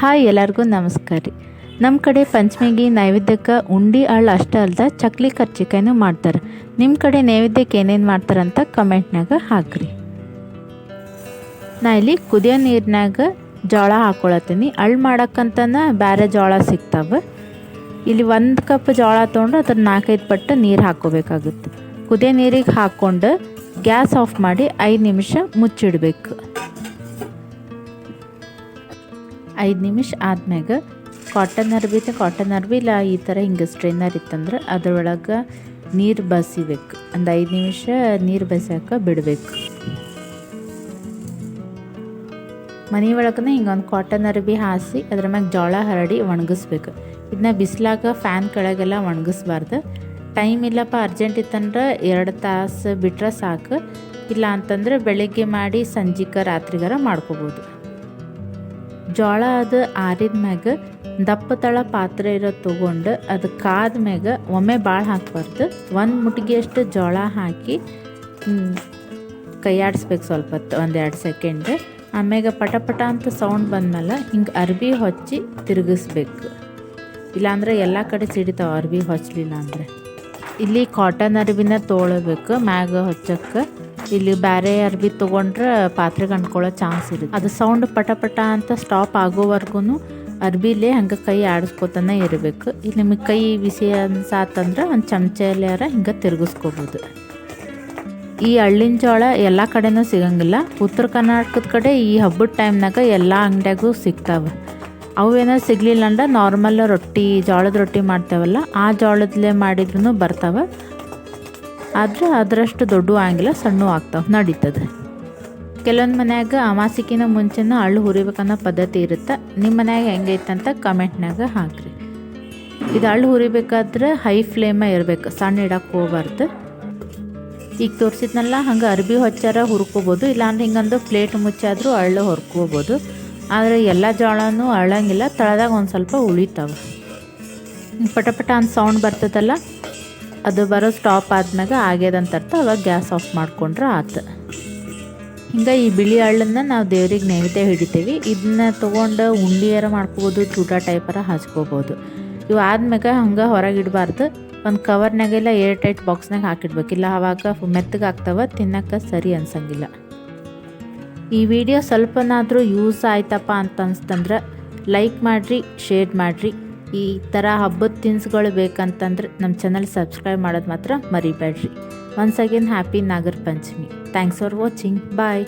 Hi ಎಲ್ಲರಿಗೂ ನಮಸ್ಕಾರ ರೀ. ನಮ್ಮ ಕಡೆ ಪಂಚಮಿಗೆ ನೈವೇದ್ಯಕ್ಕೆ ಉಂಡಿ ಅಳ್ಳು ಅಷ್ಟೇ ಅಲ್ದ ಚಕ್ಲಿ ಕರ್ಚಿಕಾಯಿನೂ ಮಾಡ್ತಾರೆ. ನಿಮ್ಮ ಕಡೆ ನೈವೇದ್ಯಕ್ಕೆ ಏನೇನು ಮಾಡ್ತಾರಂತ ಕಮೆಂಟ್ನಾಗ ಹಾಕ್ರಿ. ನಾ ಇಲ್ಲಿ ಕುದಿಯೋ ನೀರಿನಾಗ ಜೋಳ ಹಾಕೊಳತ್ತೀನಿ. ಅಳ್ಳು ಮಾಡೋಕ್ಕಂತನ ಬೇರೆ ಜೋಳ ಸಿಗ್ತಾವೆ. ಇಲ್ಲಿ ಒಂದು ಕಪ್ ಜೋಳ ತೊಗೊಂಡು ಅದ್ರ ನಾಲ್ಕೈದು ಪಟ್ಟು ನೀರು ಹಾಕೋಬೇಕಾಗುತ್ತೆ. ಕುದಿಯೋ ನೀರಿಗೆ ಹಾಕ್ಕೊಂಡು ಗ್ಯಾಸ್ ಆಫ್ ಮಾಡಿ ಐದು ನಿಮಿಷ ಮುಚ್ಚಿಡ್ಬೇಕು. ಐದು ನಿಮಿಷ ಆದ್ಮ್ಯಾಗ ಕಾಟನ್ ಅರ್ಬಿ ಇತ್ತು. ಕಾಟನ್ ಅರ್ಬಿ ಇಲ್ಲ, ಈ ಥರ ಹಿಂಗೆ ಸ್ಟ್ರೈನರ್ ಇತ್ತಂದ್ರೆ ಅದರೊಳಗೆ ನೀರು ಬಸಿಬೇಕು ಒಂದು ಐದು ನಿಮಿಷ ನೀರು ಬಸಿಯಾಕ ಬಿಡಬೇಕು. ಮನೆ ಒಳಗನೆ ಹಿಂಗೊಂದು ಕಾಟನ್ ಅರ್ಬಿ ಹಾಸಿ ಅದ್ರ ಮ್ಯಾಗ ಜೋಳ ಹರಡಿ ಒಣಗಿಸ್ಬೇಕು. ಇದನ್ನ ಬಿಸಿಲಾಗ ಫ್ಯಾನ್ ಕೆಳಗೆಲ್ಲ ಒಣಗಿಸ್ಬಾರ್ದು. ಟೈಮ್ ಇಲ್ಲಪ್ಪ ಅರ್ಜೆಂಟ್ ಇತ್ತಂದ್ರೆ ಎರಡು ತಾಸು ಬಿಟ್ರೆ ಸಾಕು. ಇಲ್ಲ ಅಂತಂದ್ರೆ ಬೆಳಗ್ಗೆ ಮಾಡಿ ಸಂಜೆಗೆ ರಾತ್ರಿಗಾರ ಮಾಡ್ಕೋಬೋದು. ಜೋಳ ಅದು ಆರಿದ ಮ್ಯಾಗ ದಪ್ಪ ತಳ ಪಾತ್ರೆ ಇರೋ ತೊಗೊಂಡು ಅದು ಕಾದ ಮ್ಯಾಗ ಒಮ್ಮೆ ಭಾಳ ಹಾಕ್ಬಾರ್ದು. ಒಂದು ಮುಟ್ಗಿಯಷ್ಟು ಜೋಳ ಹಾಕಿ ಕೈಯಾಡಿಸ್ಬೇಕು ಸ್ವಲ್ಪ ಹೊತ್ತು ಒಂದೆರಡು ಸೆಕೆಂಡ್ ಆಮ್ಯಾಗ ಪಟ ಪಟ ಅಂತ ಸೌಂಡ್ ಬಂದಮೇಲೆ ಹಿಂಗೆ ಅರ್ಬಿ ಹೊಚ್ಚಿ ತಿರುಗಿಸ್ಬೇಕು. ಇಲ್ಲಾಂದ್ರೆ ಎಲ್ಲ ಕಡೆ ಸಿಡಿತಾವೆ ಅರ್ಬಿ ಹೊಚ್ಚಲಿಲ್ಲ ಅಂದರೆ. ಇಲ್ಲಿ ಕಾಟನ್ ಅರ್ಬಿನ ತೋಳಬೇಕು, ಮ್ಯಾಗ ಹೊಚ್ಚಕ್ಕೆ. ಇಲ್ಲಿ ಬೇರೆ ಅರ್ಬಿ ತಗೊಂಡ್ರೆ ಪಾತ್ರೆಗೆ ಅಂಟ್ಕೊಳ್ಳೋ ಚಾನ್ಸ್ ಇರುತ್ತೆ. ಅದು ಸೌಂಡ್ ಪಟ ಪಟ ಅಂತ ಸ್ಟಾಪ್ ಆಗೋವರೆಗೂ ಅರ್ಬಿಲೇ ಹಂಗೆ ಕೈ ಆಡಿಸ್ಕೊತಾನೆ ಇರಬೇಕು. ಇಲ್ಲಿ ನಿಮಗೆ ಕೈ ಬಿಸಿ ಅನ್ಸಾತಂದ್ರೆ ಒಂದು ಚಮಚಲ್ಲಾರ ಹಿಂಗೆ ತಿರುಗಿಸ್ಕೋಬೋದು. ಈ ಹಳ್ಳಿನ ಜೋಳ ಎಲ್ಲ ಕಡೆನೂ ಸಿಗಂಗಿಲ್ಲ. ಉತ್ತರ ಕರ್ನಾಟಕದ ಕಡೆ ಈ ಹಬ್ಬದ ಟೈಮ್ನಾಗ ಎಲ್ಲ ಅಂಗಡಿಯಾಗೂ ಸಿಗ್ತಾವೆ. ಅವೇನೋ ಸಿಗಲಿಲ್ಲ ಅಂದ್ರೆ ನಾರ್ಮಲ್ ರೊಟ್ಟಿ, ಜೋಳದ ರೊಟ್ಟಿ ಮಾಡ್ತೇವಲ್ಲ, ಆ ಜೋಳದಲ್ಲೇ ಮಾಡಿದ್ರೂ ಬರ್ತಾವೆ. ಆದ್ರೆ ಅದರಷ್ಟು ದೊಡ್ಡ ಆಗಿಲ್ಲ ಸಣ್ಣ ಆಗ್ತಾವೆ, ನಡೀತದೆ. ಕೆಲವೊಂದು ಮನ್ಯಾಗ ಅಮಾಸಿಕಿನ ಮುಂಚೆನ ಹಳ್ಳು ಹುರಿಬೇಕನ್ನೋ ಪದ್ಧತಿ ಇರುತ್ತೆ? ನಿಮ್ಮ ಮನ್ಯಾಗ ಹೆಂಗೈತೆ ಅಂತ ಕಮೆಂಟ್ನಾಗ ಹಾಕ್ರಿ. ಇದು ಹಳ್ಳು ಹುರಿಬೇಕಾದ್ರೆ ಹೈ ಫ್ಲೇಮ ಇರಬೇಕು, ಸಣ್ಣ ಇಡಕ್ಕೆ ಹೋಗ್ಬಾರ್ದು. ಈಗ ತೋರಿಸಿದ್ನಲ್ಲ, ಹಂಗೆ ಅರ್ಬಿ ಹೊಚ್ಚಾರ ಹುರ್ಕೋಬೋದು, ಇಲ್ಲಾಂದ್ರೆ ಹಿಂಗಂದು ಪ್ಲೇಟ್ ಮುಚ್ಚಾದರೂ ಹಳ್ಳು ಹೊರ್ಕೋಬೋದು. ಆದರೆ ಎಲ್ಲ ಜೋಳನೂ ಅಳಂಗಿಲ್ಲ ತಳದಾಗ ಒಂದು ಸ್ವಲ್ಪ ಉಳಿತಾವೆ. ಪಟ ಪಟ ಅಂತ ಸೌಂಡ್ ಬರ್ತದಲ್ಲ? ಅದು ಬರೋ ಸ್ಟಾಪ್ ಆದ್ಮ್ಯಾಗ ಆಗ್ಯದಂತ ಅರ್ಥ. ಅವಾಗ ಗ್ಯಾಸ್ ಆಫ್ ಮಾಡ್ಕೊಂಡ್ರೆ ಆತು. ಹಿಂಗೆ ಈ ಬಿಳಿ ಹಳ್ಳನ್ನು ನಾವು ದೇವ್ರಿಗೆ ನೈವೇದ್ಯ ಹಿಡಿತೀವಿ. ಇದನ್ನ ತೊಗೊಂಡು ಉಂಡಿಯಾರ ಮಾಡ್ಕೋಬೋದು ಚೂಟ ಟೈಪರ ಹಚ್ಕೋಬೋದು ಇವು ಆದ್ಮ್ಯಾಗ ಹಂಗೆ ಹೊರಗೆ ಇಡಬಾರ್ದು. ಒಂದು ಕವರ್ನಾಗೆಲ್ಲ ಏರ್ ಟೈಟ್ ಬಾಕ್ಸ್ನಾಗ ಹಾಕಿಡ್ಬೇಕು. ಇಲ್ಲ ಅವಾಗ ಮೆತ್ತಗೆ ಆಗ್ತಾವ, ತಿನ್ನಕ್ಕೆ ಸರಿ ಅನ್ಸಂಗಿಲ್ಲ. ಈ ವಿಡಿಯೋ ಸ್ವಲ್ಪನಾದರೂ ಯೂಸ್ ಆಯ್ತಪ್ಪ ಅಂತ ಅನ್ಸ್ತಂದ್ರೆ ಲೈಕ್ ಮಾಡಿರಿ ಶೇರ್ ಮಾಡಿರಿ. ಈ ಥರ ಹಬ್ಬದ ತಿನಿಸುಗಳು ಬೇಕಂತಂದ್ರೆ ನಮ್ಮ ಚಾನಲ್ ಸಬ್ಸ್ಕ್ರೈಬ್ ಮಾಡೋದು ಮಾತ್ರ ಮರಿಬೇಡ್ರಿ. Once again happy Nagara Panchami thanks for watching bye